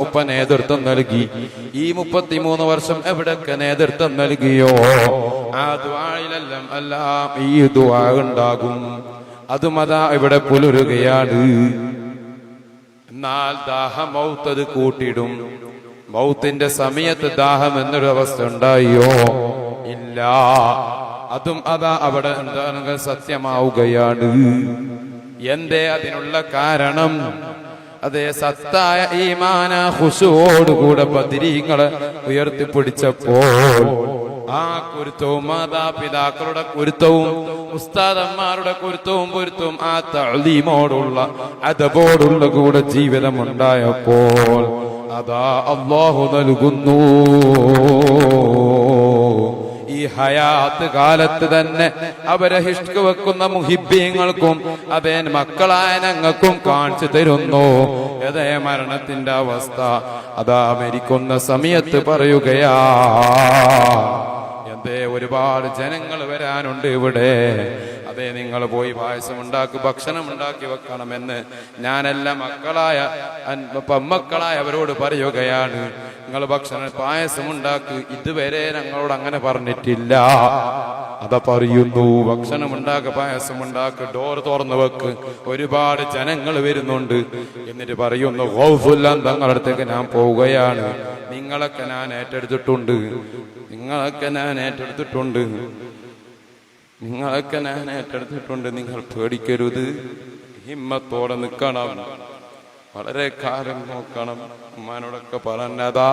ഉപ്പ നേതൃത്വം നൽകി. ഈ മുപ്പത്തിമൂന്ന് വർഷം എവിടൊക്കെ നേതൃത്വം നൽകിയോ? ആ ദ്വായിലെല്ലാം എല്ലാം ഈ ദ്വാ ഉണ്ടാകും. ഇവിടെ പുലരുകയാണ്. എന്നാൽ ദാഹം മൗത്തത് കൂട്ടിടും മൗത്തിന്റെ സമയത്ത് ദാഹം എന്നൊരു അവസ്ഥ ഉണ്ടായോ? ഇല്ല. അതും അതാ അവിടെ സത്യമാവുകയാണ്. എന്തേ അതിനുള്ള കാരണം? അതേ സത്തായ ഈമാന ഹുഷുവോടുകൂടെ ബദിരീങ്ങളെ ഉയർത്തിപ്പിടിച്ചപ്പോൾ ആ കുരുത്തവും മാതാപിതാക്കളുടെ കുരുത്തവും ഉസ്താദന്മാരുടെ കുരുത്തവും പൊരുത്തവും ആ തളീമോടുള്ള അതബോടുള്ള കൂടെ ജീവിതമുണ്ടായപ്പോൾ അതാ അള്ളാഹു നൽകുന്നു. ഹയാത്ത് കാലത്ത് തന്നെ അവരെ ഹിഷ്ക് വെക്കുന്ന മുഹിബ്യങ്ങൾക്കും അതേ മക്കളായ ഞങ്ങൾക്കും കാണിച്ചു തരുന്നു. അതേ മരണത്തിന്റെ അവസ്ഥ അതാ മരിക്കുന്ന സമയത്ത് പറയുകയാ. എന്തേ ഒരുപാട് ജനങ്ങൾ വരാനുണ്ട് ഇവിടെ. അതെ നിങ്ങൾ പോയി പായസം ഉണ്ടാക്കി ഭക്ഷണം ഉണ്ടാക്കി വെക്കണമെന്ന് ഞാനെല്ലാം മക്കളായ പെമ്മക്കളായ അവരോട് പറയുകയാണ്. നിങ്ങൾ ഭക്ഷണ പായസം ഉണ്ടാക്കി ഇതുവരെ ഞങ്ങളോട് അങ്ങനെ പറഞ്ഞിട്ടില്ല. അത പറയുന്നു. ഭക്ഷണം ഉണ്ടാക്ക പായസം ഉണ്ടാക്ക ഡോർ തുറന്നു വെക്ക്. ഒരുപാട് ജനങ്ങൾ വരുന്നുണ്ട്. എന്നിട്ട് പറയുന്നു ഹൗഫുല്ലാം തങ്ങളുടെ അടുത്തേക്ക് ഞാൻ പോവുകയാണ്. നിങ്ങളൊക്കെ ഞാൻ ഏറ്റെടുത്തിട്ടുണ്ട്. നിങ്ങളൊക്കെ ഞാൻ ഏറ്റെടുത്തിട്ടുണ്ട്. നിങ്ങളൊക്കെ ഞാൻ ഏറ്റെടുത്തിട്ടുണ്ട്. നിങ്ങൾ പേടിക്കരുത്. ഹിമ്മത്തോടെ നിൽക്കണം. വളരെ കാലം നോക്കണം. ഉമ്മാനോടൊക്കെ പറഞ്ഞതാ.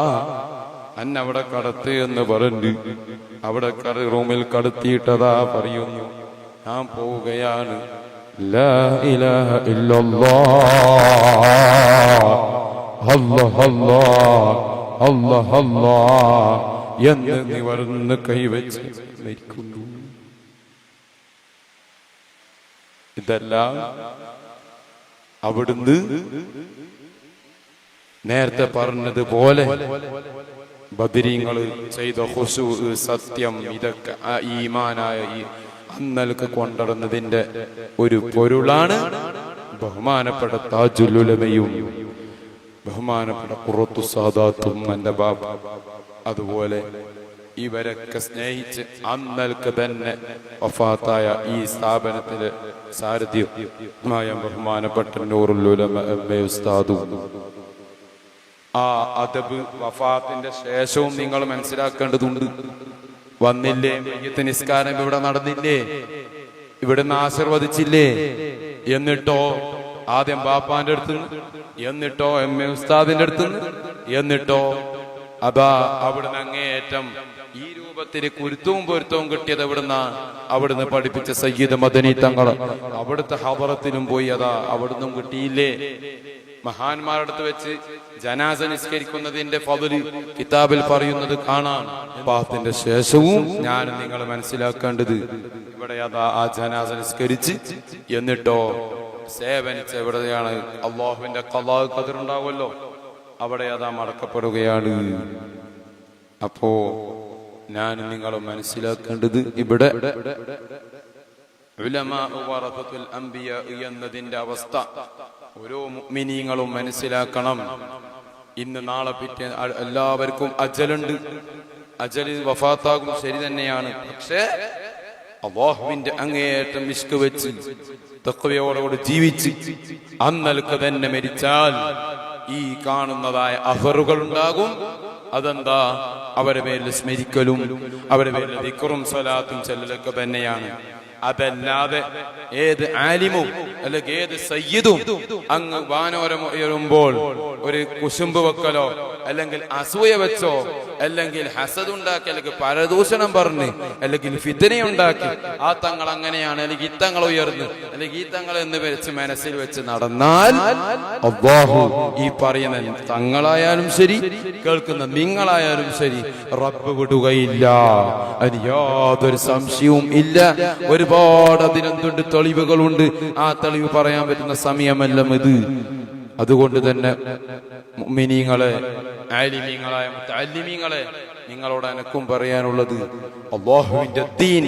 അന്നവിടെ കടത്ത് എന്ന് പറഞ്ഞു അവിടെ റൂമിൽ കടത്തിയിട്ടതാ പറയുന്നു. ഞാൻ പോവുകയാണ്. എന്ന് നിവർന്ന് കൈവച്ച് മരിക്കുന്നു. ഇതെല്ലാം അവിടുന്ന് നേരത്തെ പറഞ്ഞതുപോലെ ബദിരീങ്ങൾ ചെയ്ത ഹുസു സത്യം ഇതൊക്കെ ഈമാനായ ഈ അന്നൽക്ക് കൊണ്ടുവന്നതിന്റെ ഒരു പൊരുളാണ് ബഹുമാനപ്പെട്ട താജുലുലമയും ബഹുമാനപ്പെട്ട കുറത്തു സാദാത്തും എന്റെ ബാബ. അതുപോലെ ഇവരൊക്കെ സ്നേഹിച്ച് അന്നൽക്ക് തന്നെ വഫാത്തായ ഈ സ്ഥാപനത്തിലെ സാരഥ്യമായ ബഹുമാനപ്പെട്ട നൂറുല്ലുലമ ആ അതബ് വഫാത്തിന്റെ ശേഷവും നിങ്ങൾ മനസ്സിലാക്കേണ്ടതുണ്ട്. വന്നില്ലേ മയ്യത്ത് നിസ്കാരം ഇവിടെ നടന്നില്ലേ? ഇവിടുന്ന് ആശീർവദിച്ചില്ലേ? എന്നിട്ടോ ആദ്യം ബാപ്പാന്റെ അടുത്ത് എന്നിട്ടോ എം എ ഉസ്താദിന്റെ അടുത്ത് എന്നിട്ടോ അതാ അവിടുന്ന് അങ്ങേയറ്റം ഈ രൂപത്തിൽ കുരുത്തവും പൊരുത്തവും കിട്ടിയത് എവിടുന്ന? അവിടുന്ന് പഠിപ്പിച്ച സയ്യിദ് മദനി തങ്ങൾ അവിടുത്തെ ഹബറത്തിനും പോയി അതാ അവിടുന്നും കിട്ടിയില്ലേ? മഹാന്മാരുടെ അടുത്ത് വെച്ച് ജനാസ നിസ്കരിക്കുന്നതിന്റെ ഫതിൽ കിതാബിൽ പറയുന്നത് കാണാം. പാത്തിന്റെ ശേഷവും ഞാൻ നിങ്ങൾ മനസ്സിലാക്കേണ്ടത്. ഇവിടെ അതാ ആ ജനാസ നിസ്കരിച്ച് എന്നിട്ടോ സേവനിച്ച എവിടെയാണ്? അള്ളാഹുവിന്റെ കലാ കതിരുണ്ടാവുമല്ലോ അവിടെ അതാ മടക്കപ്പെടുകയാണ്. അപ്പോ ഞാൻ നിങ്ങൾ മനസ്സിലാക്കേണ്ടത് ഇവിടെ എന്നതിന്റെ അവസ്ഥ. ഓരോ മുഅ്മിനീങ്ങളും മനസ്സിലാക്കണം. ഇന്ന് നാളെ പിറ്റേ എല്ലാവർക്കും അജലുണ്ട്. അജലിൽ വഫാത്താകും ശരി തന്നെയാണ്. പക്ഷേ അള്ളാഹുവിന്റെ അങ്ങേയറ്റം ഇഷ്ക് വെച്ച് തക്കവയോടുകൂടി ജീവിച്ച് അന്നൽക്ക് തന്നെ മരിച്ചാൽ ഈ കാണുന്നതായ അഫറുകൾ ഉണ്ടാകും. അതെന്താ? അവരെ പേരിൽ സ്മരിക്കലും അവരെ പേരിൽ ദിക്കറും സ്വലാത്തും ചെല്ലലൊക്കെ തന്നെയാണ്. അതല്ലാതെ ഏത് ആലിമും അല്ലെങ്കിൽ ഏത് സയ്യിദും അങ്ങ് വാനോരം ഉയരുമ്പോൾ ഒരു കുശുമ്പ് വെക്കലോ അല്ലെങ്കിൽ അസൂയ വെച്ചോ അല്ലെങ്കിൽ ഹസദ് ഉണ്ടാക്കി അല്ലെങ്കിൽ പരദൂഷണം പറഞ്ഞ് അല്ലെങ്കിൽ ഫിത്തനയുണ്ടാക്കി ആ തങ്ങൾ അങ്ങനെയാണ് അല്ലെങ്കിൽ തങ്ങൾ ഉയർന്ന് അല്ലെങ്കിൽ ഈ തങ്ങൾ എന്ന് വെച്ച് മനസ്സിൽ വെച്ച് നടന്നാൽ അള്ളാഹു ഈ പറയുന്ന തങ്ങളായാലും ശരി കേൾക്കുന്ന നിങ്ങളായാലും ശരി റബ്ബ് വിടുകയില്ല. അതിന് യാതൊരു സംശയവും ഇല്ല. ഒരുപാട് അതിനെന്തുണ്ട് തെളിവുകളുണ്ട്. ആ തെളിവ് പറയാൻ പറ്റുന്ന സമയമല്ല ഇത്. അതുകൊണ്ട് തന്നെ മിനിങ്ങളെ ആലിമീങ്ങളായ മുത്തല്ലിമീങ്ങളെ നിങ്ങളോട് എനക്കും പറയാനുള്ളത് അള്ളാഹുവിന്റെ ദീൻ